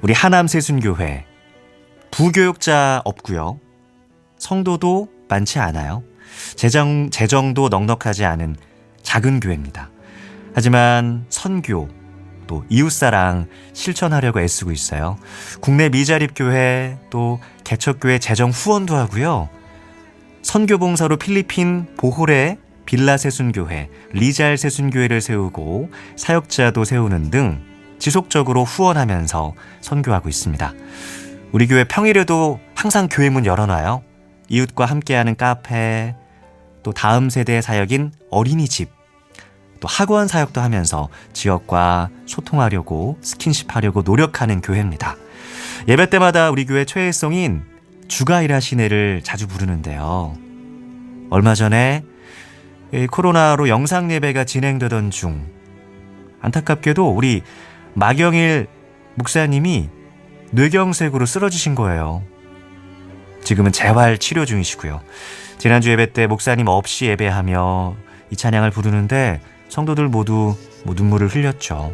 우리 하남 세순교회 부교육자 없고요. 성도도 많지 않아요. 재정 재정도 넉넉하지 않은 작은 교회입니다. 하지만 선교 또 이웃사랑 실천하려고 애쓰고 있어요. 국내 미자립 교회 또 개척교회 재정 후원도 하고요. 선교봉사로 필리핀 보홀의 빌라 세순교회, 리잘 세순교회를 세우고 사역자도 세우는 등 지속적으로 후원하면서 선교하고 있습니다. 우리 교회 평일에도 항상 교회 문 열어놔요. 이웃과 함께하는 카페, 또 다음 세대의 사역인 어린이집, 또 학원 사역도 하면서 지역과 소통하려고 스킨십 하려고 노력하는 교회입니다. 예배 때마다 우리 교회 최애송인 주가 일하시네를 자주 부르는데요. 얼마 전에 이 코로나로 영상 예배가 진행되던 중 안타깝게도 우리 마경일 목사님이 뇌경색으로 쓰러지신 거예요. 지금은 재활 치료 중이시고요. 지난주 예배 때 목사님 없이 예배하며 이 찬양을 부르는데 성도들 모두 뭐 눈물을 흘렸죠.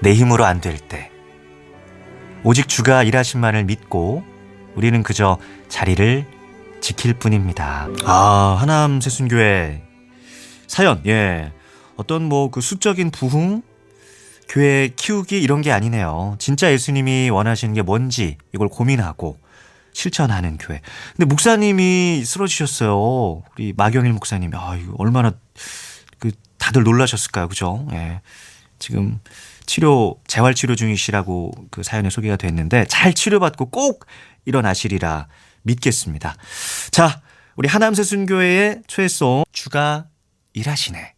내 힘으로 안 될 때. 오직 주가 일하신만을 믿고 우리는 그저 자리를 지킬 뿐입니다. 아, 하남 세순교회 사연, 예. 어떤 뭐 그 수적인 부흥, 교회 키우기 이런 게 아니네요. 진짜 예수님이 원하시는 게 뭔지 이걸 고민하고 실천하는 교회. 근데 목사님이 쓰러지셨어요. 우리 마경일 목사님. 아, 이거 얼마나 그 다들 놀라셨을까요? 그죠? 예. 지금 치료 재활 치료 중이시라고 그 사연에 소개가 됐는데 잘 치료받고 꼭 일어나시리라 믿겠습니다. 자, 우리 하남세 순교회의 최송 주가 일하시네.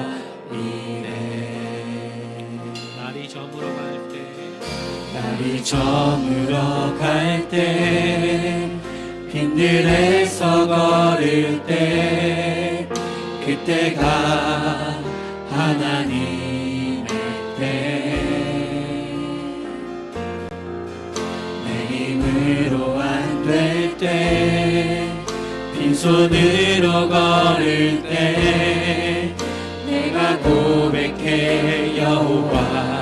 날이 저물어 갈 때 빈들에서 걸을 때 그때가 하나님의 때 내 힘으로 안 될 때 빈손으로 걸을 때 내가 고백해 여호와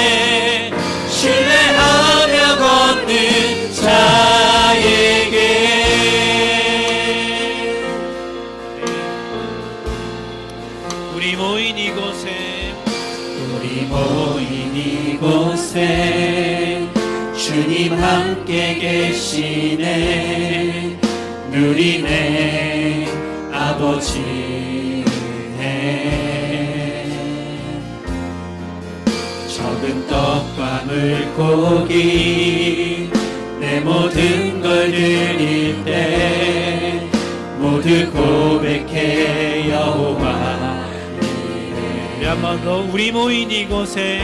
이곳에 주님 함께 계시네. 누리네 아버지 적은 떡과 물고기 내 모든 걸 드릴 때 모두 고백해 여호와 우리 모인 이곳에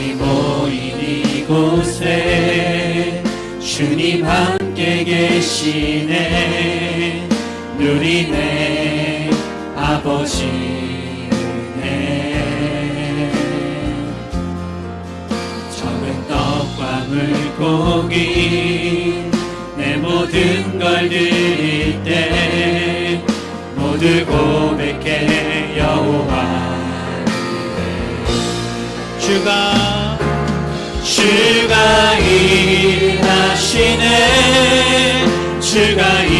우리 모인 이곳에 주님 함께 계시네. 누리네 아버지 물고기 내 모든 걸 드릴 때 모두 고백해 여호와 주가 주가 일하시네. 주가 일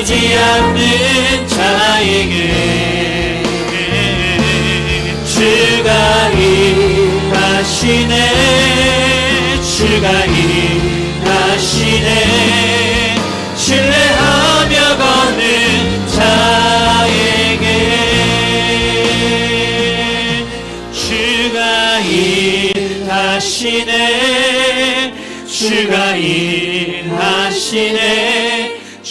아끼지 않는 자에게 주가 일하시네 주가 일하시네. 신뢰하며 걷는 자에게 주가 일하시네 주가 일하시네